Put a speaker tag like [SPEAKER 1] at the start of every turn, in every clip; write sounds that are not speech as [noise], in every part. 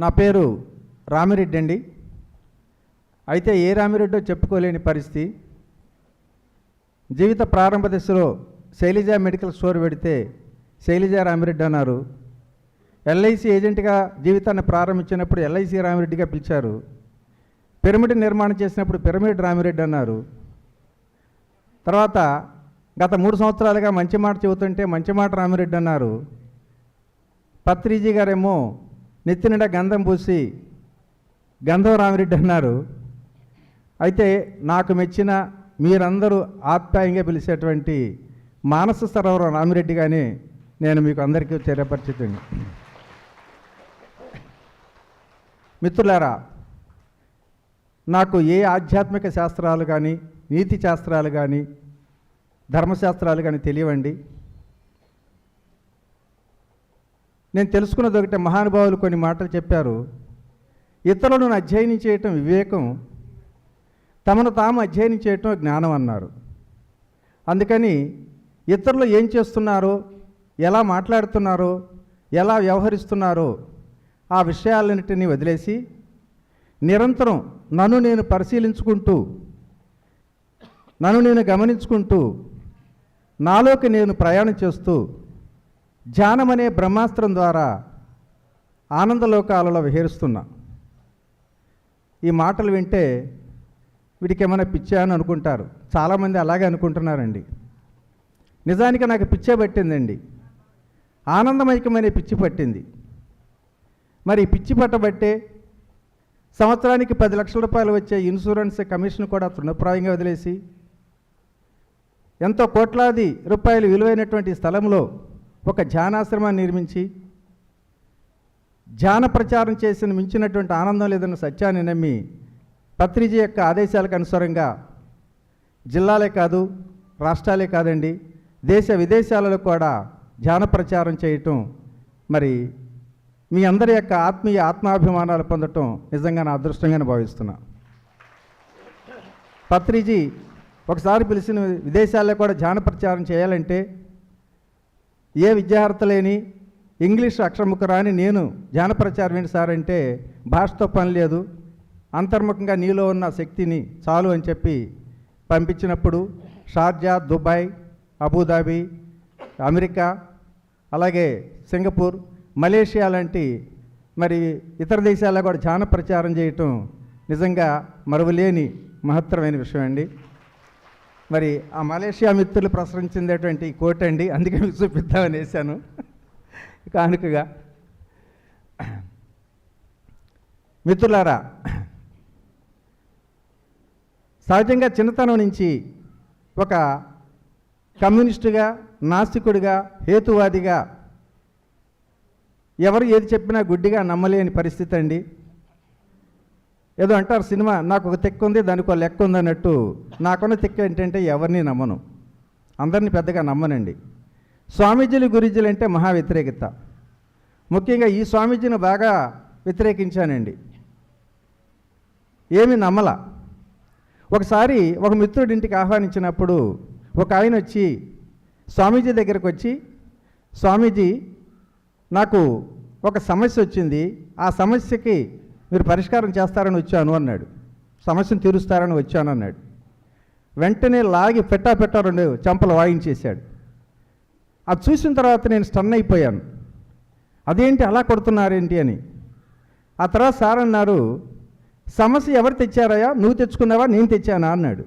[SPEAKER 1] నా పేరు రామిరెడ్డి అండి. అయితే ఏ రామిరెడ్డో చెప్పుకోలేని పరిస్థితి. జీవిత ప్రారంభ దశలో శైలజ మెడికల్ స్టోర్ పెడితే శైలజ రామిరెడ్డి అన్నారు. ఎల్ఐసి ఏజెంట్గా జీవితాన్ని ప్రారంభించినప్పుడు ఎల్ఐసి రామిరెడ్డిగా పిలిచారు. పిరమిడ్ నిర్మాణం చేసినప్పుడు పిరమిడ్ రామిరెడ్డి అన్నారు. తర్వాత గత మూడు సంవత్సరాలుగా మంచి మాట చెబుతుంటే మంచి మాట రామిరెడ్డి అన్నారు. పత్రిజీ గారేమో నెత్తి నిండా గంధం పూసి గంధం రామిరెడ్డి అన్నారు. అయితే నాకు మెచ్చిన మీరందరూ ఆప్యాయంగా పిలిచేటువంటి మానస సరోవరం రామిరెడ్డిగానే నేను మీకు అందరికీ చర్యపరిచితండి మిత్రులారా నాకు ఏ ఆధ్యాత్మిక శాస్త్రాలు కానీ నీతి శాస్త్రాలు కానీ ధర్మశాస్త్రాలు కానీ తెలియవండి. నేను తెలుసుకున్నది ఒకటే మహానుభావులు కొన్ని మాటలు చెప్పారు. ఇతరులను అధ్యయనం చేయటం వివేకం తమను తాము అధ్యయనం చేయటం జ్ఞానం అన్నారు. అందుకని ఇతరులు ఏం చేస్తున్నారో ఎలా మాట్లాడుతున్నారో ఎలా వ్యవహరిస్తున్నారో ఆ విషయాలన్నిటినీ వదిలేసి నిరంతరం నన్ను నేను పరిశీలించుకుంటూ నన్ను నేను గమనించుకుంటూ నాలోకి నేను ప్రయాణం చేస్తూ ధ్యానం అనే బ్రహ్మాస్త్రం ద్వారా ఆనందలోకాలలో విహరిస్తున్నా. ఈ మాటలు వింటే వీడికి ఏమైనా పిచ్చా అని అనుకుంటారు. చాలామంది అలాగే అనుకుంటున్నారండి. నిజానికి నాకు పిచ్చే పట్టిందండి. ఆనందమైకమైన పిచ్చి పట్టింది. మరి పిచ్చి పట్టబట్టే సంవత్సరానికి పది లక్షల రూపాయలు వచ్చే ఇన్సూరెన్స్ కమిషన్ కూడా తృణప్రాయంగా వదిలేసి ఎంతో కోట్లాది రూపాయలు విలువైనటువంటి స్థలంలో ఒక ధ్యానాశ్రమాన్ని నిర్మించి ధ్యాన ప్రచారం చేసిన మించినటువంటి ఆనందం లేదన్న సత్యాన్ని నమ్మి పత్రిజీ యొక్క ఆదేశాలకు అనుసారంగా జిల్లాలే కాదు రాష్ట్రాలే కాదండి దేశ విదేశాలలో కూడా ధ్యాన ప్రచారం చేయటం మరి మీ అందరి యొక్క ఆత్మీయ ఆత్మాభిమానాలు పొందటం నిజంగా నా అదృష్టంగానే భావిస్తున్నా. పత్రిజీ ఒకసారి పిలిచిన విదేశాల్లో కూడా ధ్యాన ప్రచారం చేయాలంటే ఏ విద్యార్థి లేని ఇంగ్లీష్ అక్షరముఖ రాని నేను జ్ఞానప్రచారం ఏంటి సార్ అంటే భాషతో పని లేదు అంతర్ముఖంగా నీలో ఉన్న శక్తిని చాలు అని చెప్పి పంపించినప్పుడు Sharjah Dubai Abu Dhabi America అలాగే సింగపూర్ మలేషియా లాంటి మరి ఇతర దేశాల్లో కూడా ధ్యాన ప్రచారం చేయటం నిజంగా మరువలేని మహత్తరమైన విషయం అండి. మరి ఆ మలేషియా మిత్రులు ప్రసరించినటువంటి కోట్ అండి అందుకే మీకు చూపిద్దామని వేశాను కానుకగా మిత్రులారా సహజంగా చిన్నతనం నుంచి ఒక కమ్యూనిస్టుగా నాస్తికుడిగా హేతువాదిగా ఎవరు ఏది చెప్పినా గుడ్డిగా నమ్మలేని పరిస్థితి అండి. ఏదో అంటారు సినిమా నాకు ఒక తెక్కు ఉంది దానికి ఒక లెక్క ఉంది అన్నట్టు నాకున్న తెక్కు ఏంటంటే ఎవరిని నమ్మను. అందరిని పెద్దగా నమ్మనండి. స్వామీజీలు గురుజీలు అంటే మహా వ్యతిరేకత. ముఖ్యంగా ఈ స్వామీజీని బాగా వ్యతిరేకించానండి. ఏమి నమ్మల. ఒకసారి ఒక మిత్రుడి ఇంటికి ఆహ్వానించినప్పుడు ఒక ఆయన వచ్చి స్వామీజీ దగ్గరకు వచ్చి స్వామీజీ నాకు ఒక సమస్య వచ్చింది. ఆ సమస్యకి మీరు పరిష్కారం చేస్తారని వచ్చాను అన్నాడు. సమస్యను తీరుస్తారని వచ్చాను అన్నాడు. వెంటనే లాగి పెట్టా పెట్టా రెండు చెంపలు వాయించేశాడు. అది చూసిన తర్వాత నేను స్టన్ అయిపోయాను. అదేంటి అలా కొడుతున్నారేంటి? అని. ఆ తర్వాత సార్ అన్నారు సమస్య ఎవరు తెచ్చారయ్యా? నువ్వు తెచ్చుకున్నావా? నేను తెచ్చానా? అన్నాడు.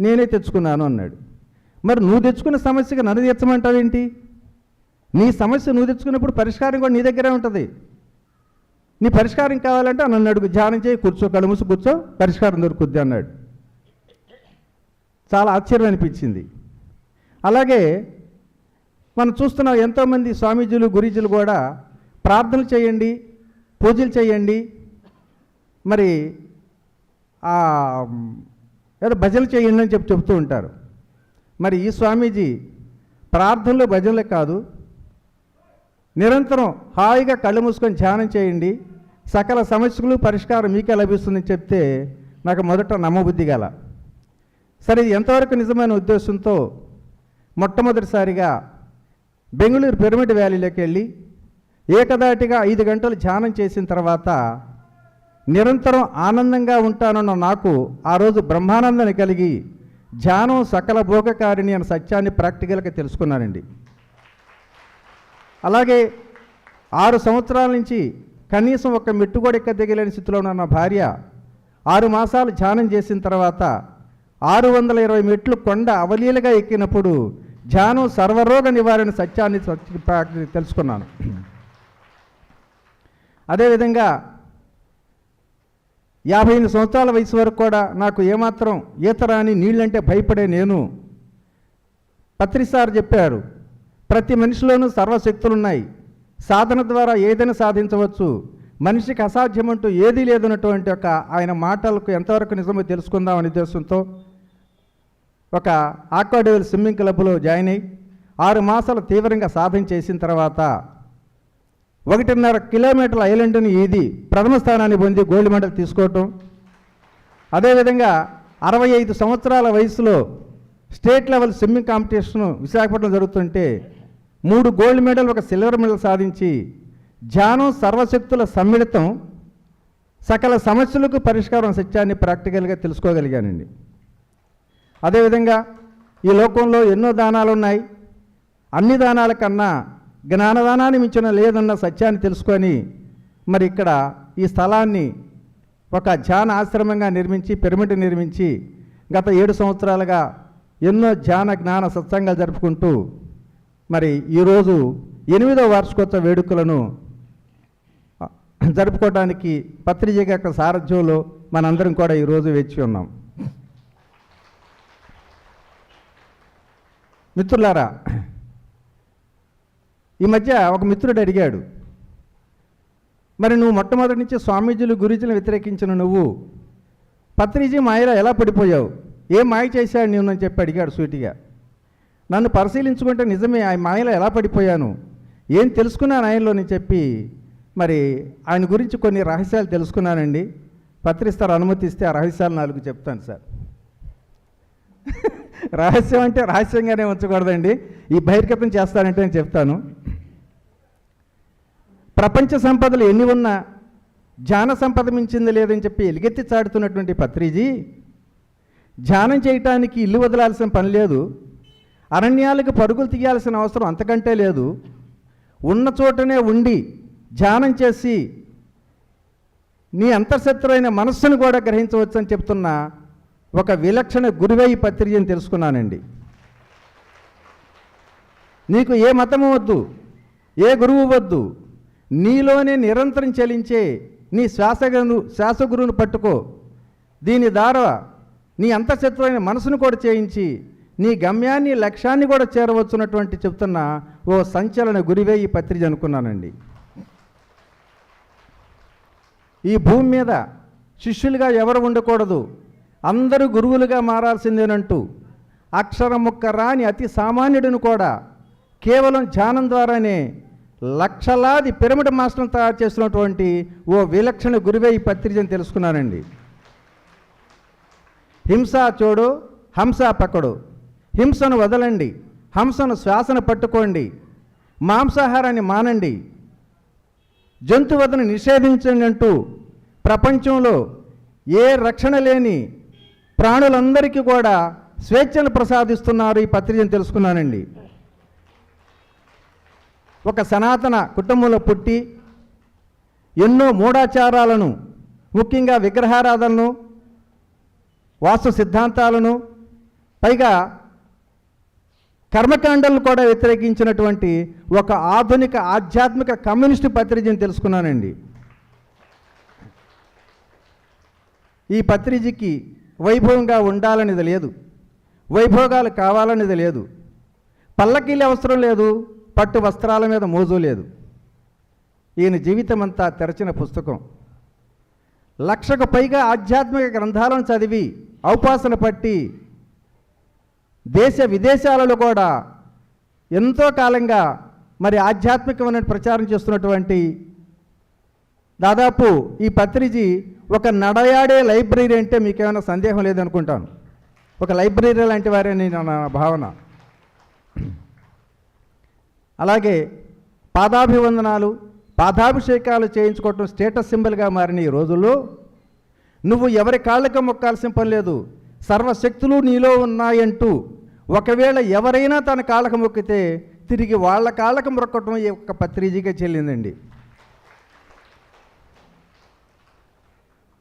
[SPEAKER 1] నేనే తెచ్చుకున్నాను అన్నాడు. మరి నువ్వు తెచ్చుకున్న సమస్యగా నన్ను తీర్చమంటావేంటి? నీ సమస్య నువ్వు తెచ్చుకున్నప్పుడు పరిష్కారం కూడా నీ దగ్గరే ఉంటుంది. నీ పరిష్కారం కావాలంటే నన్ను అడుగు. ధ్యానం చేయి కూర్చో కళ్ళు కూర్చో పరిష్కారం దొరుకుద్ది అన్నాడు. చాలా ఆశ్చర్యం అనిపించింది. అలాగే మనం చూస్తున్నాం ఎంతోమంది స్వామీజీలు గురీజీలు కూడా ప్రార్థనలు చేయండి పూజలు చేయండి మరి ఏదో భజనలు చేయండి అని చెప్పి చెప్తూ ఉంటారు. మరి ఈ స్వామీజీ ప్రార్థనలు భజనలే కాదు నిరంతరం హాయిగా కళ్ళు మూసుకొని ధ్యానం చేయండి. సకల సమస్యలు పరిష్కారం మీకే లభిస్తుందని చెప్తే నాకు మొదట నమ్మబుద్ధి గల. సరే ఇది ఎంతవరకు నిజమైన ఉద్దేశంతో మొట్టమొదటిసారిగా బెంగళూరు పిరమిడ్ వ్యాలీలోకి వెళ్ళి ఏకదాటిగా ఐదు గంటలు ధ్యానం చేసిన తర్వాత నిరంతరం ఆనందంగా ఉంటానన్న నాకు ఆ రోజు బ్రహ్మానందాన్ని కలిగి ధ్యానం సకల భోగకారిణి అనే సత్యాన్ని ప్రాక్టికల్గా తెలుసుకున్నానండి. అలాగే ఆరు సంవత్సరాల నుంచి కనీసం ఒక మెట్టు కూడా ఎక్క దిగలేని స్థితిలో ఉన్న నా భార్య ఆరు మాసాలు ధ్యానం చేసిన తర్వాత ఆరు వందల ఇరవై మెట్లు కొండ అవలీలగా ఎక్కినప్పుడు ధ్యానం సర్వరోగ నివారణ సత్యాన్ని తెలుసుకున్నాను. అదేవిధంగా యాభై ఎనిమిది సంవత్సరాల వయసు వరకు కూడా నాకు ఏమాత్రం ఈత రాని నీళ్ళంటే భయపడే నేను పత్రిసార్ చెప్పారు ప్రతి మనిషిలోనూ సర్వశక్తులు ఉన్నాయి సాధన ద్వారా ఏదైనా సాధించవచ్చు. మనిషికి అసాధ్యమంటూ ఏదీ లేదన్నటువంటి ఒక ఆయన మాటలకు ఎంతవరకు నిజమో తెలుసుకుందాం అనే ఉద్దేశంతో ఒక ఆక్వాడేవల్ స్విమ్మింగ్ క్లబ్లో జాయిన్ అయ్యి ఆరు మాసాలు తీవ్రంగా సాధన చేసిన తర్వాత ఒకటిన్నర కిలోమీటర్ల ఐలాండ్ని ఈది ప్రథమ స్థానాన్ని పొంది గోల్డ్ మెడల్ తీసుకోవటం. అదేవిధంగా అరవై ఐదు సంవత్సరాల వయసులో state level swimming competition Visakhapatnam జరుగుతుంటే మూడు గోల్డ్ మెడల్ ఒక సిల్వర్ మెడల్ సాధించి ధ్యానం సర్వశక్తుల సమ్మిళితం సకల సమస్యలకు పరిష్కారం సత్యాన్ని ప్రాక్టికల్గా తెలుసుకోగలిగానండి. అదేవిధంగా ఈ లోకంలో ఎన్నో దానాలు ఉన్నాయి. అన్ని దానాల కన్నా జ్ఞానదానాన్ని మించిన లేదన్న సత్యాన్ని తెలుసుకొని మరి ఇక్కడ ఈ స్థలాన్ని ఒక ధ్యాన ఆశ్రమంగా నిర్మించి పిరమిడ్ నిర్మించి గత ఏడు సంవత్సరాలుగా ఎన్నో ధ్యాన జ్ఞాన సత్సంగాలు జరుపుకుంటూ మరి ఈరోజు ఎనిమిదవ వార్షికోత్సవ వేడుకలను జరుపుకోవడానికి పత్రిక యొక్క సారథ్యంలో మనందరం కూడా ఈరోజు వేచి ఉన్నాం. మిత్రులారా ఈ మధ్య ఒక మిత్రుడు అడిగాడు మరి నువ్వు మొట్టమొదటి నుంచి స్వామీజీలు గురుజీలను వ్యతిరేకించిన నువ్వు పత్రిజీ మాయలో ఎలా పడిపోయావు? ఏం మాయ చేశాడు నేను అని చెప్పి అడిగాడు సూటిగా. నన్ను పరిశీలించుకుంటే నిజమే ఆ మాయలో ఎలా పడిపోయాను? ఏం తెలుసుకున్నాను ఆయనలోని చెప్పి మరి ఆయన గురించి కొన్ని రహస్యాలు తెలుసుకున్నానండి. పత్రిస్తారు అనుమతిస్తే ఆ రహస్యాలు నాలుగు చెప్తాను సార్. [laughs] రహస్యం అంటే రహస్యంగానే ఉంచకూడదండి. ఈ బహిర్గతం చేస్తానంటే నేను చెప్తాను. ప్రపంచ సంపదలు ఎన్ని ఉన్నా ధ్యాన సంపద మించింది లేదని చెప్పి ఎలుగెత్తి చాటుతున్నటువంటి పత్రిజీ ధ్యానం చేయటానికి ఇల్లు వదలాల్సిన పని లేదు. అరణ్యాలకు పరుగులు తీయాల్సిన అవసరం అంతకంటే లేదు. ఉన్న చోటనే ఉండి ధ్యానం చేసి నీ అంతర్శత్రువైన మనస్సును కూడా గ్రహించవచ్చు అని చెప్తున్న ఒక విలక్షణ గురువే ఈ పత్రికని తెలుసుకున్నానండి. నీకు ఏ మతము వద్దు ఏ గురువు వద్దు నీలోనే నిరంతరం చలించే నీ శ్వాసగును శ్వాసగురువును పట్టుకో. దీని ద్వారా నీ అంతఃశత్రువైన మనసును కూడా చేయించి నీ గమ్యాన్ని లక్ష్యాన్ని కూడా చేరవచ్చున్నటువంటి చెప్తున్న ఓ సంచలన గురివే ఈ పత్రిక అనుకున్నానండి. ఈ భూమి మీద శిష్యులుగా ఎవరు ఉండకూడదు? అందరూ గురువులుగా మారాల్సిందేనంటూ అక్షరముక్క రాని అతి సామాన్యుడిని కూడా కేవలం ధ్యానం ద్వారానే లక్షలాది పిరమిడ్ మాస్టర్లు తయారు చేస్తున్నటువంటి ఓ విలక్షణ గురువే ఈ పత్రికను తెలుసుకున్నానండి. హింస చూడు హంస పక్కడు హింసను వదలండి హంసను శ్వాసను పట్టుకోండి మాంసాహారాన్ని మానండి. జంతువదను నిషేధించండి అంటూ ప్రపంచంలో ఏ రక్షణ లేని ప్రాణులందరికీ కూడా స్వేచ్ఛను ప్రసాదిస్తున్నారు ఈ పత్రికను తెలుసుకున్నానండి. ఒక సనాతన కుటుంబంలో పుట్టి ఎన్నో మూఢాచారాలను ముఖ్యంగా విగ్రహారాధనను వాస్తు సిద్ధాంతాలను పైగా కర్మకాండలను కూడా వ్యతిరేకించినటువంటి ఒక ఆధునిక ఆధ్యాత్మిక కమ్యూనిస్టు పత్రికని తెలుసుకున్నానండి. ఈ పత్రికకి వైభవంగా ఉండాలనేది లేదు. వైభోగాలు కావాలనేది లేదు. పల్లకీలు అవసరం లేదు. పట్టు వస్త్రాల మీద మోజు లేదు. ఈయన జీవితం అంతా తెరచిన పుస్తకం. లక్షకు పైగా ఆధ్యాత్మిక గ్రంథాలను చదివి ఔపాసన పట్టి దేశ విదేశాలలో కూడా ఎంతో కాలంగా మరి ఆధ్యాత్మికమైన ప్రచారం చేస్తున్నటువంటి దాదాపు ఈ పత్రిజీ ఒక నడయాడే లైబ్రరీ అంటే మీకేమైనా సందేహం లేదనుకుంటాను. ఒక లైబ్రరీ లాంటి వారే నేను నా భావన. అలాగే పాదాభివందనాలు పాదాభిషేకాలు చేయించుకోవటం స్టేటస్ సింబల్గా మారిన ఈ రోజుల్లో నువ్వు ఎవరి కాళ్ళకి మొక్కాల్సిన పని లేదు. సర్వశక్తులు నీలో ఉన్నాయంటూ ఒకవేళ ఎవరైనా తన కాళ్ళకు మొక్కితే తిరిగి వాళ్ళ కాళ్ళకు మొక్కటం ఈ యొక్క పత్రిజీగా చెల్లిందండి.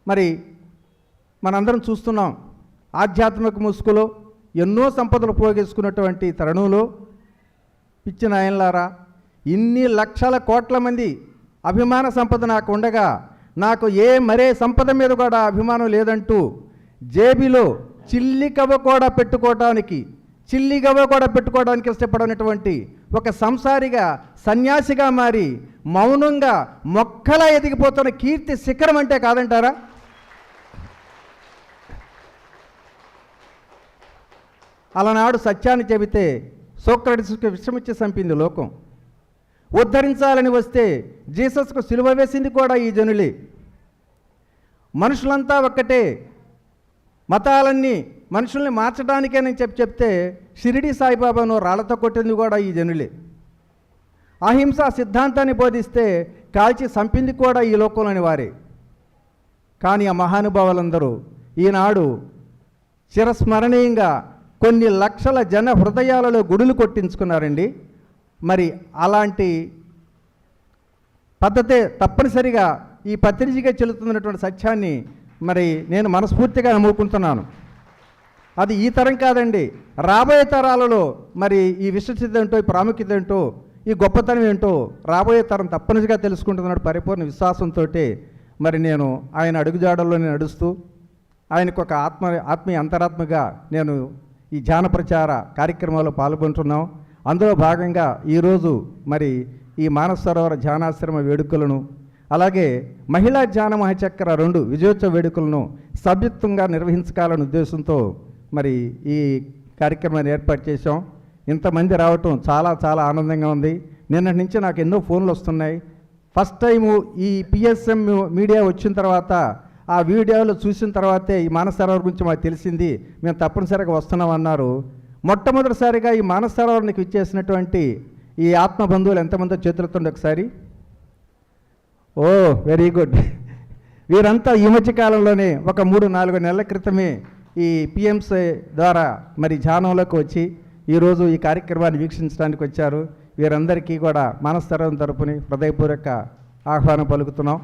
[SPEAKER 1] మరి మనందరం చూస్తున్నాం ఆధ్యాత్మిక ముసుగులో ఎన్నో సంపదలు పోగేసుకున్నటువంటి తరుణంలో పిచ్చి నాయనలారా ఇన్ని లక్షల కోట్ల మంది అభిమాన సంపద నాకు ఉండగా నాకు ఏ మరే సంపద మీద కూడా అభిమానం లేదంటూ జేబీలో చిల్లి కవ్వ కూడా పెట్టుకోవడానికి చిల్లి గవ్వ కూడా పెట్టుకోవడానికి ఇష్టపడనటువంటి ఒక సంసారిగా సన్యాసిగా మారి మౌనంగా మొక్కలా ఎదిగిపోతున్న కీర్తి శిఖరం అంటే కాదంటారా? అలనాడు సత్యాన్ని చెబితే సోక్రటిస్కు విషమిచ్చి చంపింది లోకం. ఉద్ధరించాలని వస్తే జీసస్కు సిలువ వేసింది కూడా ఈ జనులే. మనుషులంతా ఒక్కటే మతాలన్నీ మనుషుల్ని మార్చడానికేనని చెప్పి చెప్తే షిరిడి సాయిబాబాను రాళ్ళతో కొట్టింది కూడా ఈ జనులే. అహింసా సిద్ధాంతాన్ని బోధిస్తే కాల్చి చంపింది కూడా ఈ లోకంలోని వారే. కానీ ఆ మహానుభావులందరూ ఈనాడు చిరస్మరణీయంగా కొన్ని లక్షల జన హృదయాలలో గుడులు కొట్టించుకున్నారండి. మరి అలాంటి పద్ధతే తప్పనిసరిగా ఈ పత్రికగా చెల్లుతున్నటువంటి సత్యాన్ని మరి నేను మనస్ఫూర్తిగా నమ్ముకుంటున్నాను. అది ఈ తరం కాదండి. రాబోయే తరాలలో మరి ఈ విశ్వసిద్ధి ఏంటో ఈ ప్రాముఖ్యత ఏంటో ఈ గొప్పతనం ఏంటో రాబోయే తరం తప్పనిసరిగా తెలుసుకుంటున్నాడు పరిపూర్ణ విశ్వాసంతో మరి నేను ఆయన అడుగుజాడల్లోనే నడుస్తూ ఆయనకు ఒక ఆత్మ ఆత్మీయ అంతరాత్మగా నేను ఈ ధ్యాన ప్రచార కార్యక్రమాల్లో పాల్గొంటున్నాం. అందులో భాగంగా ఈరోజు మరి ఈ మానస సరోవర ధ్యానాశ్రమ వేడుకలను అలాగే మహిళా జ్ఞాన మహచక్ర రెండు విజయోత్సవ వేడుకలను సభ్యత్వంగా నిర్వహించాలనే ఉద్దేశంతో మరి ఈ కార్యక్రమాన్ని ఏర్పాటు చేశాం. ఇంతమంది రావటం చాలా చాలా ఆనందంగా ఉంది. నిన్నటి నుంచి నాకు ఎన్నో ఫోన్లు వస్తున్నాయి. ఫస్ట్ టైము ఈ పిఎస్ఎం మీడియా వచ్చిన తర్వాత ఆ వీడియోలు చూసిన తర్వాతే ఈ మానసరోవర్ గురించి మాకు తెలిసింది. మేము తప్పనిసరిగా వస్తున్నాం అన్నారు మొట్టమొదటిసారిగా ఈ మానస సరోవరానికి ఇచ్చేసినటువంటి ఈ ఆత్మ బంధువులు ఎంతమందో చేతులతో ఒకసారి. Oh very good. వీరంతా ఈ మధ్య కాలంలోనే ఒక మూడు నాలుగు నెలల క్రితమే ఈ పిఎంసీ ద్వారా మరి ధ్యానంలోకి వచ్చి ఈరోజు ఈ కార్యక్రమాన్ని వీక్షించడానికి వచ్చారు. వీరందరికీ కూడా మనస్తరం తరపుని హృదయపూర్వక ఆహ్వానం పలుకుతున్నాం.